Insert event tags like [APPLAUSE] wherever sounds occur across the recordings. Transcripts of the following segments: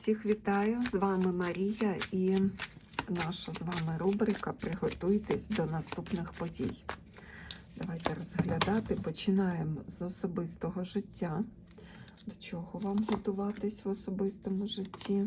Всіх вітаю! З вами Марія і наша з вами рубрика Приготуйтесь до наступних подій. Давайте розглядати. Починаємо з особистого життя. До чого вам готуватись в особистому житті?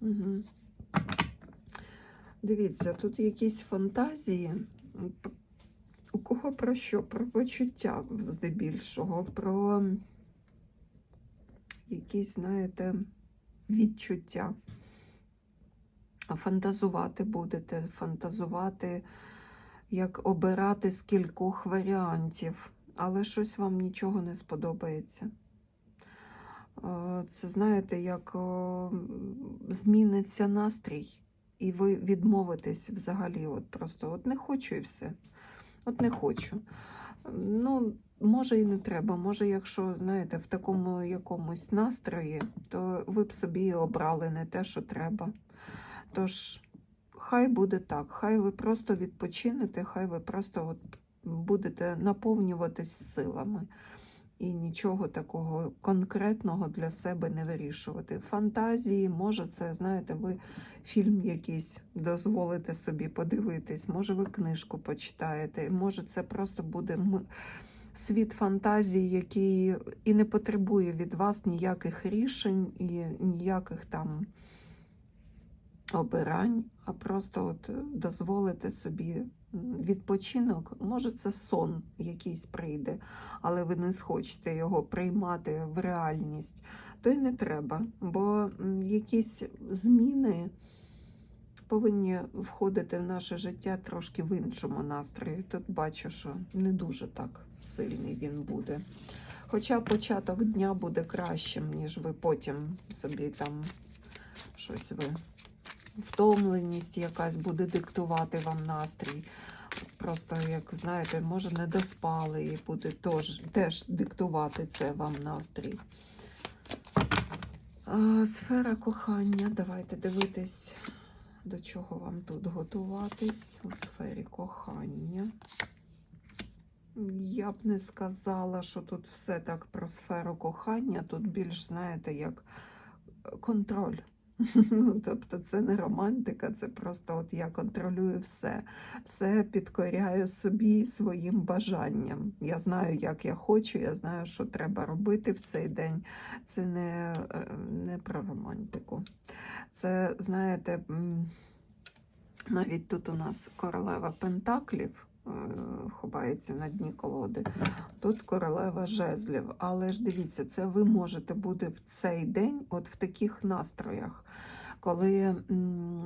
Угу. Дивіться, тут якісь фантазії. У кого про що? Про почуття здебільшого, про якісь, знаєте, відчуття. Фантазувати будете, фантазувати, як обирати з кількох варіантів, але щось вам нічого не сподобається. Е, Це, знаєте, як зміниться настрій, і ви відмовитесь взагалі. От просто от не хочу і все. От не хочу. Ну, може і не треба. Може, якщо, знаєте, в такому якомусь настрої, то ви б собі обрали не те, що треба. Тож, хай буде так, хай ви просто відпочинете, хай ви просто от будете наповнюватись силами і нічого такого конкретного для себе не вирішувати. Фантазії, може, це, знаєте, ви фільм якийсь дозволите собі подивитись, може, ви книжку почитаєте, може, це просто буде світ фантазії, який і не потребує від вас ніяких рішень і ніяких там обирань, а просто от дозволите собі відпочинок. Може, це сон якийсь прийде, але ви не схочете його приймати в реальність, то й не треба, бо якісь зміни повинні входити в наше життя трошки в іншому настрої. Тут бачу, що не дуже так сильний він буде. Хоча початок дня буде кращим, ніж ви потім собі там щось ви втомленість якась буде диктувати вам настрій. Просто, як знаєте, може не доспали і буде теж, теж диктувати це вам настрій. А, сфера кохання. Давайте дивитись, до чого вам тут готуватись у сфері кохання. Я б не сказала, що тут все так про сферу кохання. Тут більш, знаєте, як контроль. [LAUGHS] Ну, тобто це не романтика, це просто от я контролюю все, все підкоряю собі своїм бажанням. Я знаю, як я хочу, я знаю, що треба робити в цей день. Це не, е, не про романтику. Це, знаєте, навіть тут у нас королева Пентаклів. Е, Ховається на дні колоди. Тут королева жезлів. Але ж дивіться, це ви можете бути в цей день, от в таких настроях, коли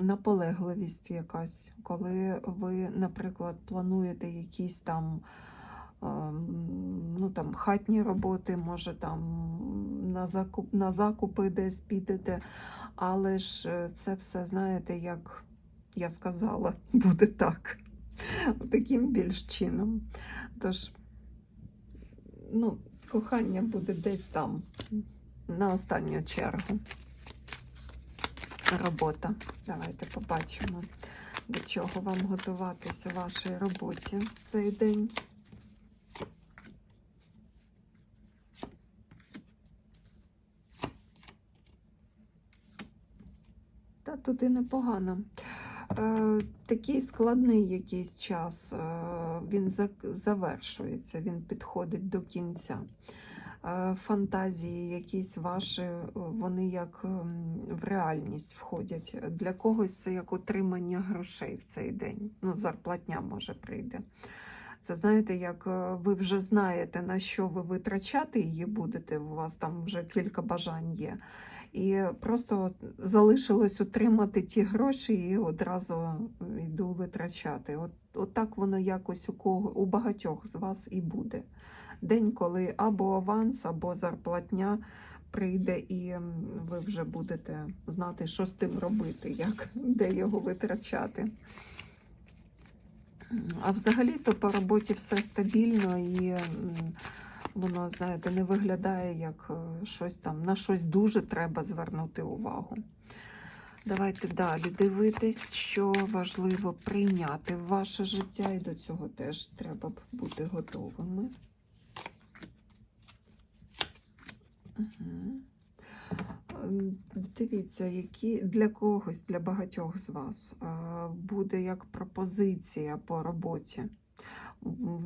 наполегливість якась, коли ви, наприклад, плануєте якісь там. ем, Ну, там хатні роботи, може там на закуп, на закупи десь підете, але ж е, це все, знаєте, як я сказала, [LAUGHS] буде так. [LAUGHS] Таким більш чином. Тож, ну, кохання буде десь там, на останню чергу. Робота. Давайте побачимо, до чого вам готуватись у вашій роботі в цей день. Та тут і непогано. Е, такий складний якийсь час, е, він завершується, він підходить до кінця. Е, Фантазії якісь ваші, вони як ем, в реальність входять. Для когось це як отримання грошей в цей день. Ну, зарплатня може прийде. Це знаєте, як ви вже знаєте, на що ви витрачати її будете, у вас там вже кілька бажань є. І просто залишилось отримати ті гроші і одразу йду витрачати. От, так воно якось у кого у багатьох з вас і буде. День, коли або аванс, або зарплатня прийде, і ви вже будете знати, що з тим робити, як де його витрачати. А взагалі-то по роботі все стабільно і Воно, знаєте, не виглядає як е, щось там, на щось дуже треба звернути увагу. Давайте далі дивитись, що важливо прийняти в ваше життя, і до цього теж треба бути готовими. Угу. Дивіться, які для когось, для багатьох з вас е, буде як пропозиція по роботі.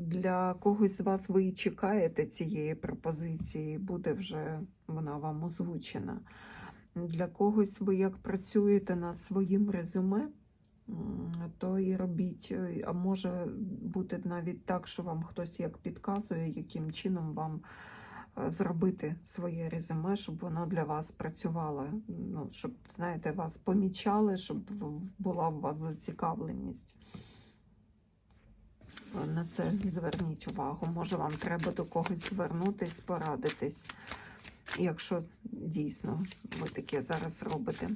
Для когось з вас ви чекаєте цієї пропозиції, буде вже вона вам озвучена. Для когось ви як працюєте над своїм резюме, то і робіть. А може бути навіть так, що вам хтось як підказує, яким чином вам е, зробити своє резюме, щоб воно для вас працювало. Ну, щоб, знаєте, вас помічали, щоб була у вас зацікавленість. На це зверніть увагу. Може, вам треба до когось звернутись, порадитись, якщо дійсно ви таке зараз робите.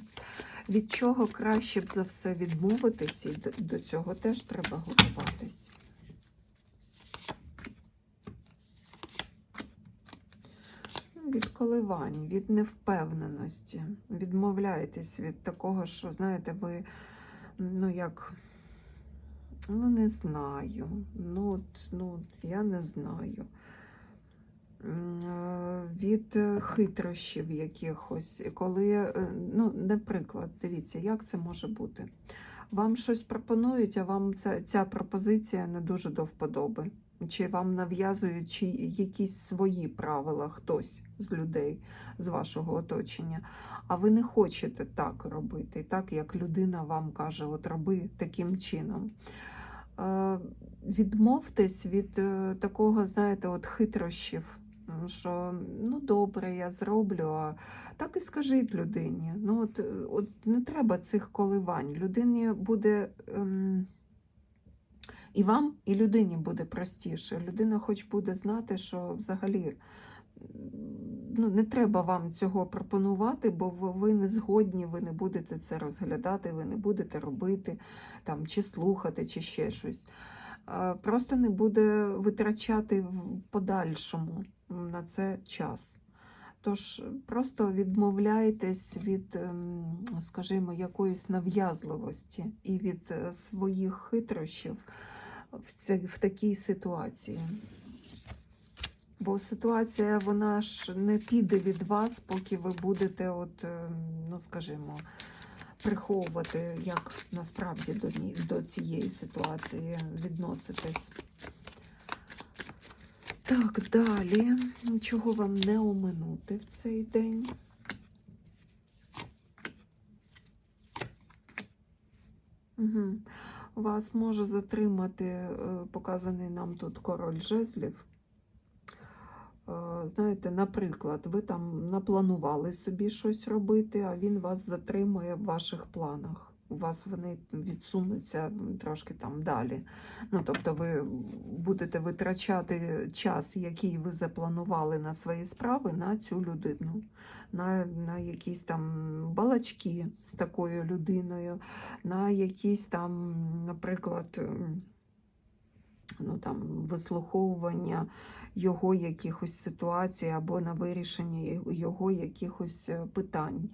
Від чого краще б за все відмовитись, і до, цього теж треба готуватись. Від коливань, від невпевненості. Відмовляєтесь від такого, що, знаєте, ви, ну як, ну не знаю. Ну, от, ну от я не знаю. Е, Від хитрощів якихось, коли, е, ну, наприклад, дивіться, як це може бути. Вам щось пропонують, а вам ця, ця пропозиція не дуже до вподоби. Чи вам нав'язують чи якісь свої правила хтось з людей з вашого оточення, а ви не хочете так робити, так як людина вам каже, от роби таким чином. Відмовтесь від е, такого, знаєте, от хитрощів, що ну добре, я зроблю, а так і скажіть людині. Ну, от, е, от не треба цих коливань. Людині буде. Ем, і вам, і людині буде простіше. Людина хоч буде знати, що взагалі ну, не треба вам цього пропонувати, бо ви не згодні, ви не будете це розглядати, ви не будете робити там, чи слухати, чи ще щось. Е, Просто не буде витрачати в подальшому на це час. Тож просто відмовляйтесь від, ем, скажімо, якоїсь нав'язливості і від е, своїх хитрощів в такій ситуації. Бо ситуація, вона ж не піде від вас, поки ви будете, от, ем, ну скажімо, приховувати, як насправді до, до цієї ситуації відноситись. Так, далі. Нічого вам не оминути в цей день. Угу. Вас може затримати е, показаний нам тут король жезлів. Е, Знаєте, наприклад, ви там напланували собі щось робити, а він вас затримує в ваших планах. У вас вони відсунуться трошки там далі. Ну, тобто ви будете витрачати час, який ви запланували на свої справи, на цю людину, на, на якісь там балачки з такою людиною, на якісь там, наприклад, ну, там, вислуховування його якихось ситуацій або на вирішення його якихось е, питань.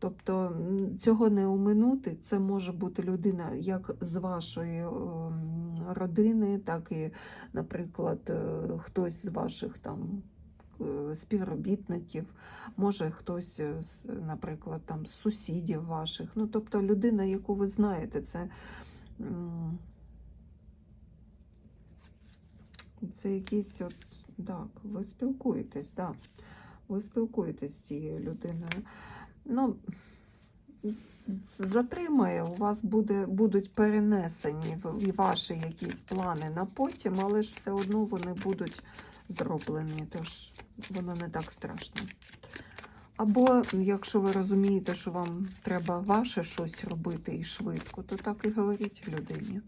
Тобто цього не оминути, це може бути людина як з вашої ем, родини, так і, наприклад, е, хтось з ваших там е, співробітників, може хтось, е, наприклад, там з сусідів ваших. Ну, тобто людина, яку ви знаєте, це. Це якісь от, так, ви спілкуєтесь, так. Ви спілкуєтесь з цією людиною. Ну, затримає, у вас буде, будуть перенесені ваші якісь плани на потім, але ж все одно вони будуть зроблені, тож воно не так страшно. Або, якщо ви розумієте, що вам треба ваше щось робити і швидко, то так і говоріть людині.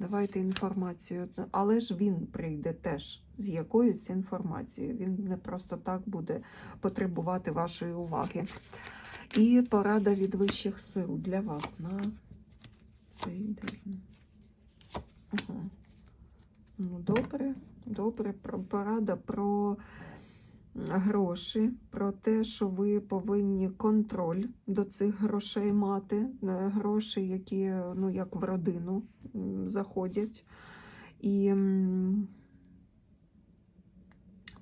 Давайте інформацію. Але ж він прийде теж з якоюсь інформацією. Він не просто так буде потребувати вашої уваги. І порада від вищих сил для вас на цей день. Ага. Ну, добре, добре. Порада про гроші, про те, що ви повинні контроль до цих грошей мати. Е, Гроші, які ну, як в родину заходять. І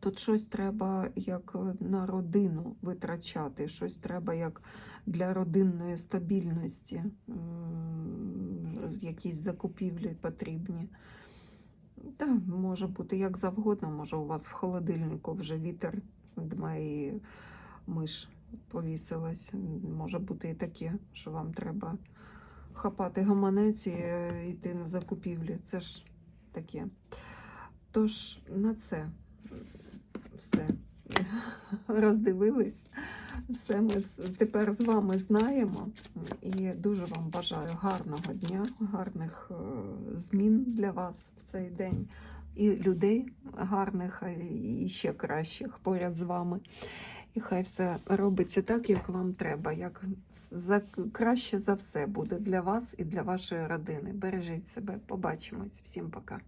Тут щось треба як на родину витрачати, щось треба як для родинної стабільності, якісь закупівлі потрібні. Та, може бути як завгодно, може у вас в холодильнику вже вітер дме і миш повісилась. Може бути і таке, що вам треба хапати гаманець і е, йти на закупівлі. Це ж таке. Тож на це все [LAUGHS] роздивились. Все ми тепер з вами знаємо. І дуже вам бажаю гарного дня, гарних е, змін для вас в цей день. І людей гарних, і ще кращих поряд з вами. І хай все робиться так, як вам треба, як за, краще за все буде для вас і для вашої родини. Бережіть себе. Побачимось. Всім пока.